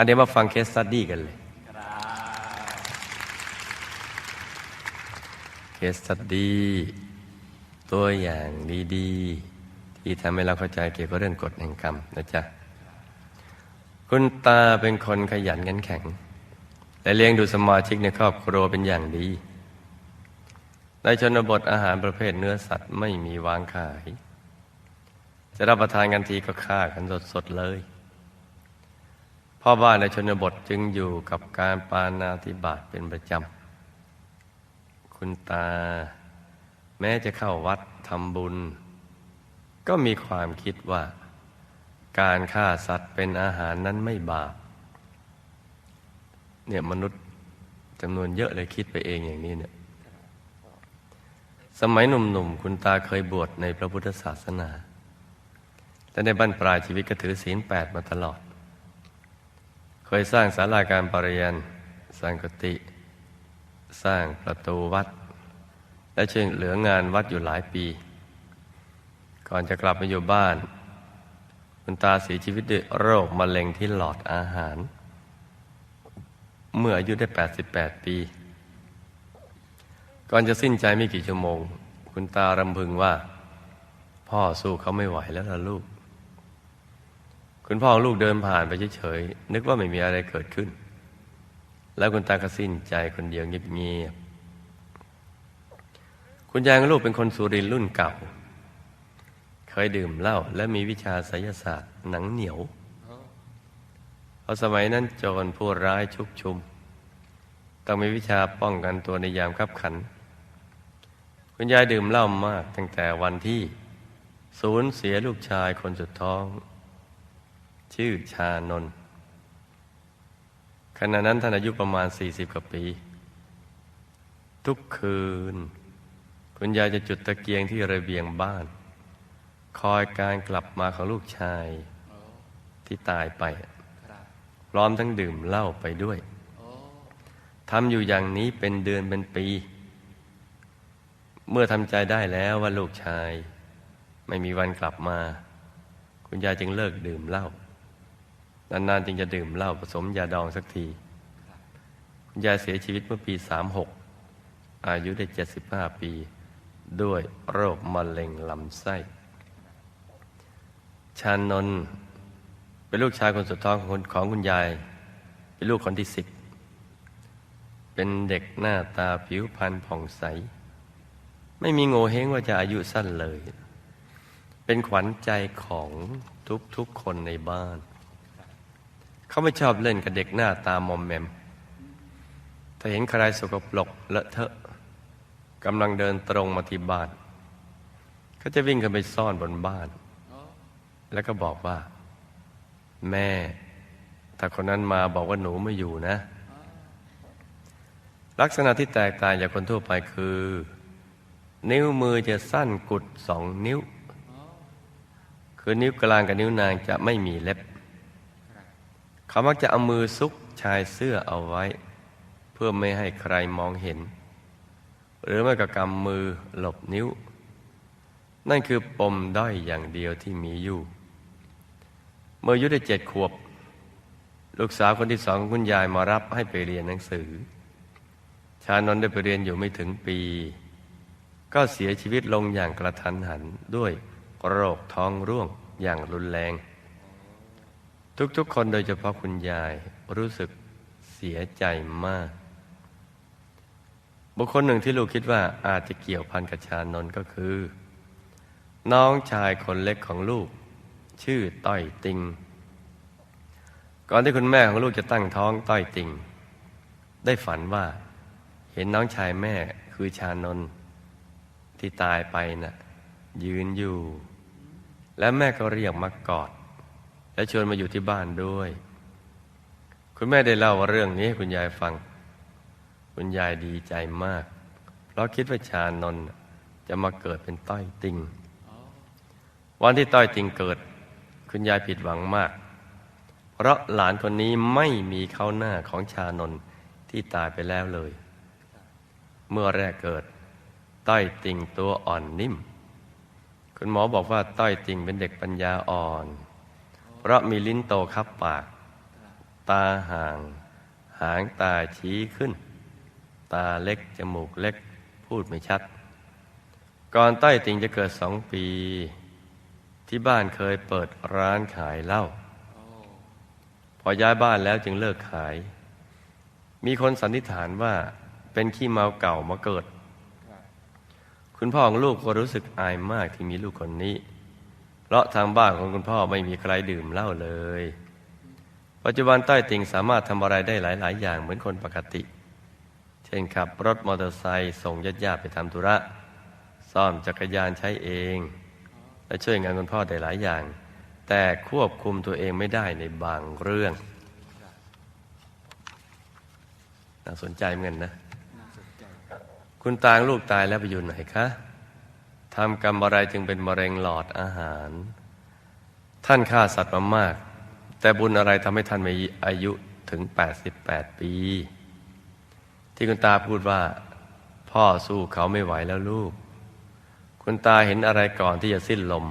อันเดี๋ยวมาฟังเคสสตัดดี้กันเลยเคสสตัดดี้ตัวอย่างดีๆ ที่ทำให้เราเข้าใจเกี่ยวกับเรื่องกฎแห่งกรรมนะจ๊ะ คุณตาเป็นคนขยันขันแข็ง และเลี้ยงดูสมาชิกในครอบครัวเป็นอย่างดีในชนบทอาหารประเภทเนื้อสัตว์ไม่มีวางขาย จะรับประทานกันทีก็ฆ่ากันสดๆเลย พ่อบ้านในชนบทจึงอยู่กับการปานาธิบาตเป็นประจำ คุณตา แม้จะเข้าวัดทำบุญ ก็มีความคิดว่า การฆ่าสัตว์เป็นอาหารนั้นไม่บาป เนี่ยมนุษย์จำนวนเยอะเลยคิดไปเองอย่างนี้เนี่ยสมัยหนุ่มๆ คุณตาเคยบวชในพระพุทธศาสนา และในบั้นปลายชีวิตก็ถือศีลแปดมาตลอด เคยสร้างศาลาการปริยันสร้างกติ สร้างประตูวัด และช่วยเหลืองานวัดอยู่หลายปี ก่อนจะกลับมาอยู่บ้าน คุณตาเสียชีวิตด้วยโรคมะเร็งที่หลอดอาหาร เมื่ออายุได้ 88 ปี ก่อนจะสิ้นใจไม่กี่ชั่วโมง คุณตารำพึงว่า พ่อสู้เขาไม่ไหวแล้วล่ะลูก คุณพ่อของลูกเดินผ่านไปเฉยๆนึกว่าไม่มีอะไรเกิดขึ้น แล้วคุณตาก็สิ้นใจคนเดียวเงียบๆคุณยายของลูกเป็นคนสุรินร์รุ่นเก่า เคยดื่มเหล้าและมีวิชาไสยศาสตร์หนังเหนียวเพราะสมัยนั้นโจรผู้ร้ายชุกชุม ต้องมีวิชาป้องกันตัวในยามขับขัน คุณยายดื่มเหล้ามากตั้งแต่วันที่สูญเสียลูกชายคนสุดท้อง ชื่อชานนขณะนั้นท่านอายุประมาณ 40 กว่าปี ทุกคืน คุณยายจะจุดตะเกียงที่ระเบียงบ้าน คอยการกลับมาของลูกชายที่ตายไป พร้อมทั้งดื่มเหล้าไปด้วยทำอยู่อย่างนี้เป็นเดือนเป็นปี เมื่อทำใจได้แล้วว่าลูกชาย ไม่มีวันกลับมา คุณยายจึงเลิกดื่มเหล้า นานๆจึงจะดื่มเหล้าผสมยาดองสักทีคุณยายเสียชีวิตเมื่อปี 36 อายุได้ 75 ปี ด้วยโรคมะเร็งลำไส้ ชานนท์เป็นลูกชายคนสุดท้องของคุณของคุณยาย เป็นลูกคนที่สิบ เป็นเด็กหน้าตาผิวพรรณผ่องใส ไม่มีโง่เฮงว่าจะอายุสั้นเลย เป็นขวัญใจของทุกๆคนในบ้าน เขาไม่ชอบเล่นกับเด็กหน้าตามอมแมม ถ้าเห็นใครสกปรกเลอะเทอะกำลังเดินตรงมาที่บ้านเขาจะวิ่งขึ้นไปซ่อนบนบ้าน แล้วก็บอกว่า แม่ ถ้าคนนั้นมาบอกว่าหนูไม่อยู่นะ ลักษณะที่แตกต่างจากคนทั่วไปคือ นิ้วมือจะสั้นกุดสองนิ้ว คือนิ้วกลางกับนิ้วนางจะไม่มีเล็บ เขามักจะเอามือซุกชายเสื้อเอาไว้ เพื่อไม่ให้ใครมองเห็น หรือไม่ก็กำมือหลบนิ้ว นั่นคือปมด้อยอย่างเดียวที่มีอยู่ เมื่ออายุได้เจ็ดขวบ ลูกสาวคนที่สองของคุณยายมารับให้ไปเรียนหนังสือ ชานนท์ได้ไปเรียนอยู่ไม่ถึงปี ก็เสียชีวิตลงอย่างกระทันหันด้วยโรคท้องร่วงอย่างรุนแรง ทุกๆ คนโดยเฉพาะคุณยายรู้สึกเสียใจมาก บุคคลหนึ่งที่ลูกคิดว่าอาจจะเกี่ยวพันกับชานนก็คือ น้องชายคนเล็กของลูก ชื่อต้อยติง ก่อนที่คุณแม่ของลูกจะตั้งท้องต้อยติง ได้ฝันว่า เห็นน้องชายแม่คือชานนที่ตายไปน่ะยืนอยู่ และแม่ก็เรียกมากอด และชวนมาอยู่ที่บ้านด้วย คุณแม่ได้เล่าเรื่องนี้ให้คุณยายฟัง คุณยายดีใจมาก เพราะคิดว่าชานนจะมาเกิดเป็นต้อยติงวันที่ต้อยติงเกิด คุณยายผิดหวังมาก เพราะหลานคนนี้ไม่มีเข้าหน้าของชานนที่ตายไปแล้วเลย เมื่อแรกเกิด ต้อยติงตัวอ่อนนิ่ม คุณหมอบอกว่าต้อยติงเป็นเด็กปัญญาอ่อน เพราะมีลิ้นโตคับปาก ตาห่าง หางตาชี้ขึ้น ตาเล็ก จมูกเล็ก พูดไม่ชัด ก่อนต้อยติงจะเกิดสองปี ที่บ้านเคยเปิดร้านขายเหล้าพอย้ายบ้านแล้วจึงเลิกขาย มีคนสันนิษฐานว่าเป็นขี้เมาเก่ามาเกิด คุณพ่อของลูกก็รู้สึกอายมากที่มีลูกคนนี้ เพราะทางบ้านของคุณพ่อไม่มีใครดื่มเหล้าเลย ปัจจุบันต้อยติงสามารถทำอะไรได้หลาย ๆ อย่างเหมือนคนปกติ เช่นขับรถมอเตอร์ไซค์ส่งญาติๆไปทำธุระ ซ่อมจักรยานใช้เอง และช่วยงานคุณพ่อได้หลายอย่าง แต่ควบคุมตัวเองไม่ได้ในบางเรื่องน่าสนใจเหมือนกันนะ คุณตางลูกตายแล้วไปอยู่ไหนคะ ทำกรรมอะไรจึงเป็นมะเร็งหลอดอาหาร ท่านฆ่าสัตว์มามาก แต่บุญอะไรทำให้ท่านมีอายุถึง 88 ปี ที่คุณตาพูดว่า พ่อสู้เขาไม่ไหวแล้วลูก คุณตาเห็นอะไรก่อนที่จะสิ้นลม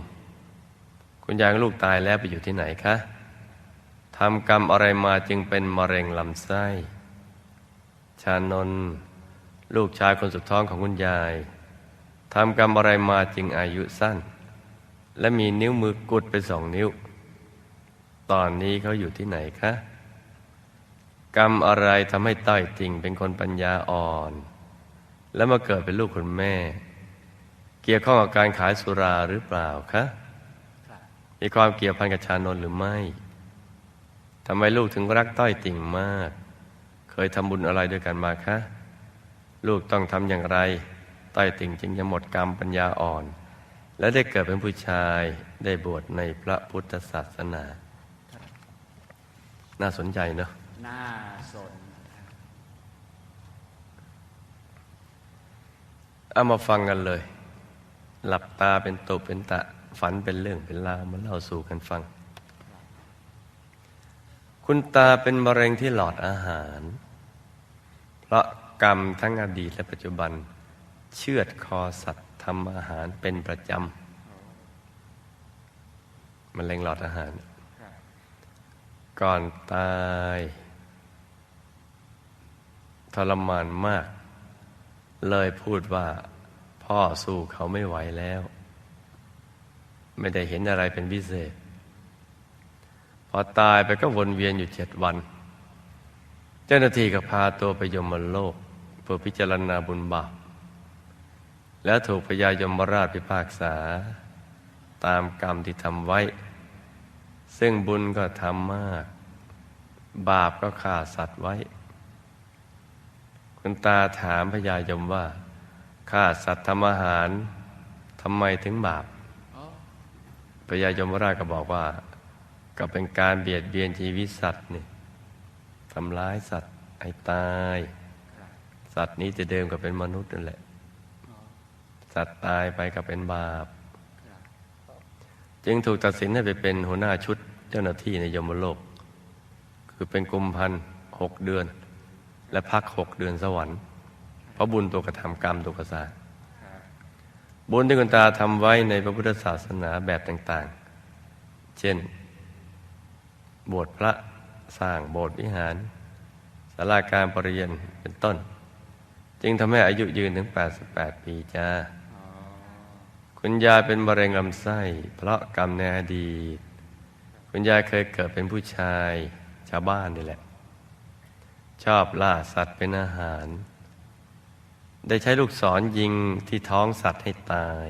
คุณยายลูกตายแล้วไปอยู่ที่ไหนคะทำกรรมอะไรมาจึงเป็นมะเร็งลำไส้ ชานนลูกชายคนสุดท้องของคุณยาย ทำกรรมอะไรมาจึงอายุสั้น และมีนิ้วมือกุดไปสองนิ้ว ตอนนี้เขาอยู่ที่ไหนคะ กรรมอะไรทำให้ต้อยติ่งเป็นคนปัญญาอ่อน และมาเกิดเป็นลูกคุณแม่ เกี่ยวข้องกับการขายสุราหรือเปล่าคะมีความเกี่ยวพันกับชานนหรือไม่ทำไมลูกถึงรักต้อยติ่งมาก เคยทำบุญอะไรด้วยกันมาคะ ลูกต้องทำอย่างไร ต้อยติ่งจึงจะหมดกรรมปัญญาอ่อน และได้เกิดเป็นผู้ชายได้บวชในพระพุทธศาสนา น่าสนใจเนอะน่าสนเอามาฟังกันเลย หลับตาเป็นตุเป็นตะฝันเป็นเรื่องเป็นราวมาเล่าสู่กันฟัง คุณตาเป็นมะเร็งที่หลอดอาหาร เพราะกรรมทั้งอดีตและปัจจุบัน เชือดคอสัตว์ทำอาหารเป็นประจำมะเร็งหลอดอาหาร ก่อนตายทรมานมาก เลยพูดว่า พ่อสู้เขาไม่ไหวแล้ว ไม่ได้เห็นอะไรเป็นพิเศษ พอตายไปก็วนเวียนอยู่เจ็ดวัน เจ้าหน้าที่ก็พาตัวไปยมโลก เพื่อพิจารณาบุญบาป แล้วถูกพญายมราชพิพากษา ตามกรรมที่ทำไว้ ซึ่งบุญก็ทำมาก บาปก็ฆ่าสัตว์ไว้ คุณตาถามพญายมว่าฆ่าสัตว์ทำอาหารทำไมถึงบาปพญายมราชก็บอกว่า ก็เป็นการเบียดเบียนชีวิตสัตว์นี่ทำร้ายสัตว์ให้ตาย สัตว์นี้จะเดิมก็เป็นมนุษย์นั่นแหละ สัตว์ตายไปก็เป็นบาปครับจึงถูกตัดสินให้ไปเป็นหัวหน้าชุดเจ้าหน้าที่ในยมโลก คือเป็นกุมพันหกเดือน และพักหกเดือนสวรรค์ เพราะบุญตัวกระทำกรรมตัวกระสาครับบุญที่คุณตาทำไว้ในพระพุทธศาสนาแบบต่าง ๆ เช่น บวชพระสร้างโบสถ์วิหารศาลาการประเรียนเป็นต้น จึงทำให้อายุยืนถึง 88 ปีจ้าอ๋อ คุณยายเป็นมะเร็งลำไส้ เพราะกรรมในอดีต คุณยายเคยเกิดเป็นผู้ชายชาวบ้านนี่แหละ ชอบล่าสัตว์เป็นอาหาร ได้ใช้ลูกศรยิงที่ท้องสัตว์ให้ตาย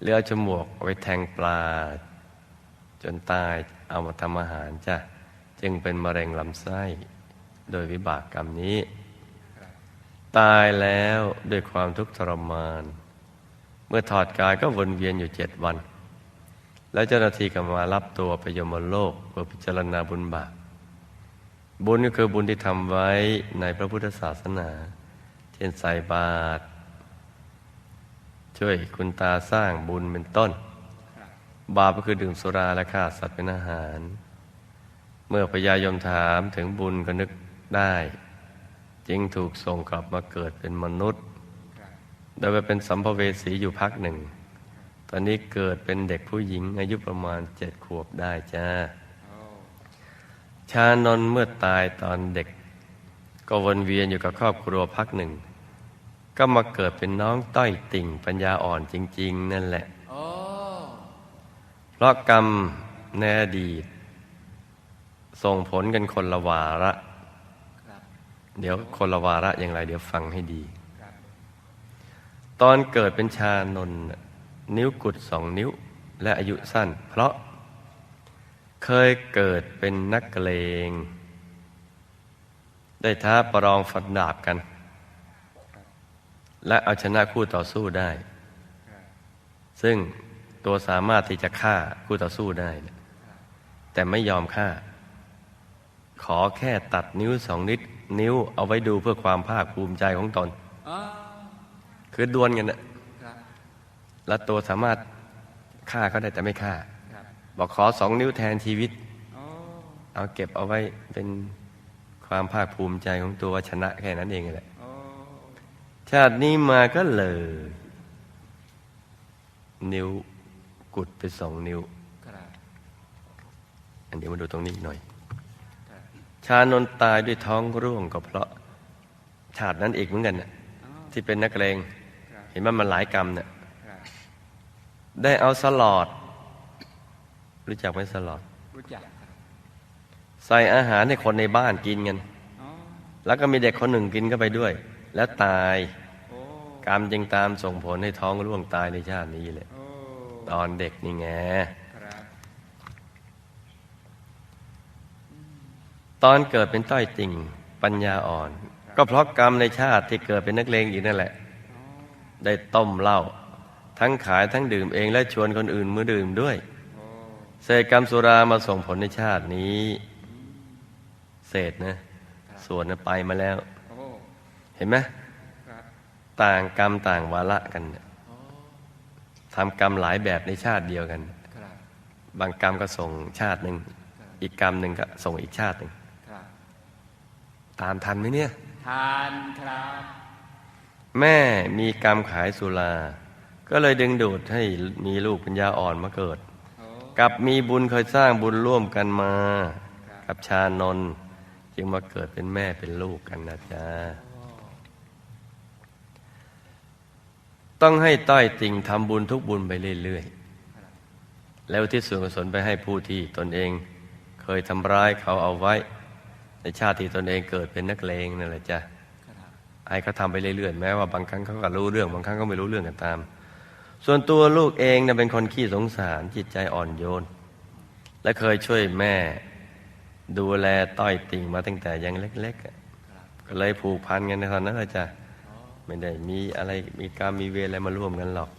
เลือเอาจมูกเอาไว้แทงปลา จนตายเอามาทำอาหารจ้ะจึงเป็นมะเร็งลำไส้ โดยวิบากกรรมนี้ ตายแล้วด้วยความทุกข์ทรมาน มื่อถอดกายก็วนเวียนอยู่เจ็ดวัน แล้วเจ้าหน้าที่ก็มารับตัวไปยมโลกเพื่อพิจารณาบุญบาปบุญก็คือบุญที่ทำไว้ในพระพุทธศาสนา เช่นใส่บาตรช่วยคุณตาสร้างบุญเป็นต้น บาปก็คือดื่มสุราและฆ่าสัตว์เป็นอาหาร เมื่อพญายมถามถึงบุญก็นึกได้ จึงถูกส่งกลับมาเกิดเป็นมนุษย์ ดยไปเป็นสัมภเวสีอยู่พักหนึ่ง ตอนนี้เกิดเป็นเด็กผู้หญิงอายุประมาณเจ็ดขวบได้จ้าชานนเมื่อตายตอนเด็ก ก็วนเวียนอยู่กับครอบครัวพักหนึ่ง ก็มาเกิดเป็นน้องต้อยติ่งปัญญาอ่อนจริง ๆ นั่นแหละเพราะกรรมในอดีตส่งผลกันคนละวาระ เดี๋ยวคนละวาระอย่างไร เดี๋ยวฟังให้ดี ตอนเกิดเป็นชานนนนิ้วกุดสองนิ้ว และอายุสั้น เพราะเคยเกิดเป็นนักเลง ได้ท้าประลองฟันดาบกัน และเอาชนะคู่ต่อสู้ได้ ซึ่งตัวสามารถที่จะฆ่าคู่ต่อสู้ได้ แต่ไม่ยอมฆ่า ขอแค่ตัดนิ้วสองนิด นิ้วเอาไว้ดูเพื่อความภาคภูมิใจของตนอ๋อ คือดวลกันนะครับแล้วตัวสามารถฆ่าเขาได้แต่ไม่ฆ่าครับบอกขอสองนิ้วแทนชีวิตโอ้เอาเก็บเอาไว้เป็นความภาคภูมิใจของตัวว่าชนะแค่นั้นเองแหละโอ้ชาตินี้มาก็เลย นิ้วกุดไปสองนิ้วครับอันเดี๋ยวมาดูตรงนี้อีกหน่อยครับชานนท์ตายด้วยท้องร่วงก็เพราะ ชาตินั้นอีกเหมือนกันน่ะอ๋อที่เป็นนักเลงครับ เห็นว่ามันหลายกรรมเนี่ยครับได้เอาสลอด รู้จักไหมสลอดรู้จักครับใส่อาหารให้คนในบ้านกินกันอ๋อแล้วก็มีเด็กคนหนึ่งกินเข้าไปด้วย แล้วตายโอ้กรรมจึงตามส่งผลให้ท้องร่วงตายในชาตินี้แหละโอ้ตอนเด็กนี่ไงครับตอนเกิดเป็นต้อยติ่งปัญญาอ่อน ก็เพราะกรรมในชาติที่เกิดเป็นนักเลงอีกนั่นแหละอ๋อ ได้ต้มเหล้าทั้งขายทั้งดื่มเองและชวนคนอื่นมือดื่มด้วยโอ้เศษกรรมสุรามาส่งผลในชาตินี้ เศษนะ ส่วนนะไปมาแล้วโอ้เห็นไหมครับต่างกรรมต่างวาระกันน่ะโอ้ทำกรรมหลายแบบในชาติเดียวกันครับบางกรรมก็ส่งชาติหนึ่งครับอีกกรรมหนึ่งก็ส่งอีกชาติหนึ่งครับตามทันไหมเนี่ย ทานครับ แม่มีกรรมขายสุรา ก็เลยดึงดูดให้มีลูกปัญญาอ่อนมาเกิดโอ้กับมีบุญเคยสร้างบุญร่วมกันมาครับกับชานนท์จึงมาเกิดเป็นแม่เป็นลูกกันนะจ๊ะโอ้ต้องให้ต้อยติ่งทำบุญทุกบุญไปเรื่อยครับๆแล้วที่ส่วนกุศลไปให้ผู้ที่ตนเอง เคยทำร้ายเขาเอาไว้ ในชาติที่ตนเองเกิดเป็นนักเลงนั่นแหละจ้ะ ให้เขาทำไปเรื่อยๆแม้ว่าบางครั้งเขาก็รู้เรื่อง บางครั้งก็ไม่รู้เรื่องกันตาม ส่วนตัวลูกเองนะเป็นคนขี้สงสารจิตใจอ่อนโยน และเคยช่วยแม่ ดูแลต้อยติ่งมาตั้งแต่ยังเล็ก ๆ ก็เลยผูกพันกันในตอนนั้นเลยจ้ะไม่ได้มีอะไรมีการมมีเวรอะไรมาร่วมกันหรอก